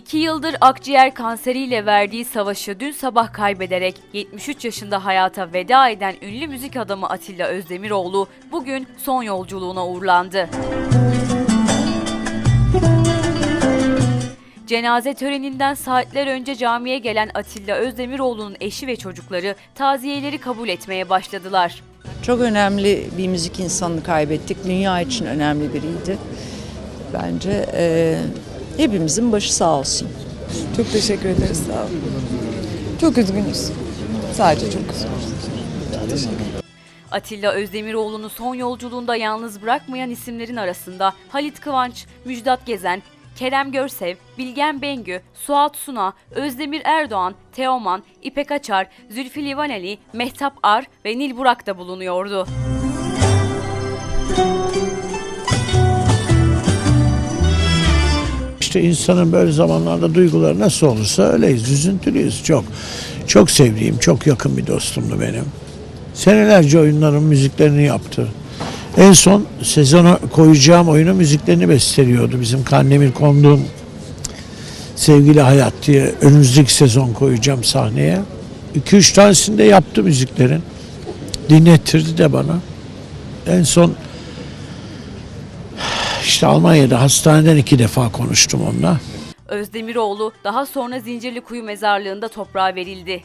İki yıldır akciğer kanseriyle verdiği savaşı dün sabah kaybederek 73 yaşında hayata veda eden ünlü müzik adamı Atilla Özdemiroğlu bugün son yolculuğuna uğurlandı. Cenaze töreninden saatler önce camiye gelen Atilla Özdemiroğlu'nun eşi ve çocukları taziyeleri kabul etmeye başladılar. Çok önemli bir müzik insanını kaybettik. Dünya için önemli biriydi. Bence e, hepimizin başı sağ olsun. Çok teşekkür ederiz sağ olun. Çok üzgünüz. Sadece çok üzgünüz. Atilla Özdemiroğlu'nu son yolculuğunda yalnız bırakmayan isimlerin arasında Halit Kıvanç, Müjdat Gezen, Kerem Görsev, Bilgen Bengü, Suat Suna, Özdemir Erdoğan, Teoman, İpek Açar, Zülfü Livaneli, Mehtap Ar ve Nil Burak da bulunuyordu. İşte insanın böyle zamanlarda duyguları nasıl olursa öyleyiz. Üzüntülüyüz çok. Çok sevdiğim, çok yakın bir dostumdu benim. Senelerce oyunların müziklerini yaptı. En son sezona koyacağım oyunu müziklerini besteliyordu. Bizim Kandemir Konduğum Sevgili Hayat diye önümüzdeki sezon koyacağım sahneye. 2-3 tanesini de yaptı müziklerin. Dinlettirdi de bana. En son işte Almanya'da hastaneden iki defa konuştum onunla. Özdemiroğlu daha sonra Zincirlikuyu mezarlığında toprağa verildi.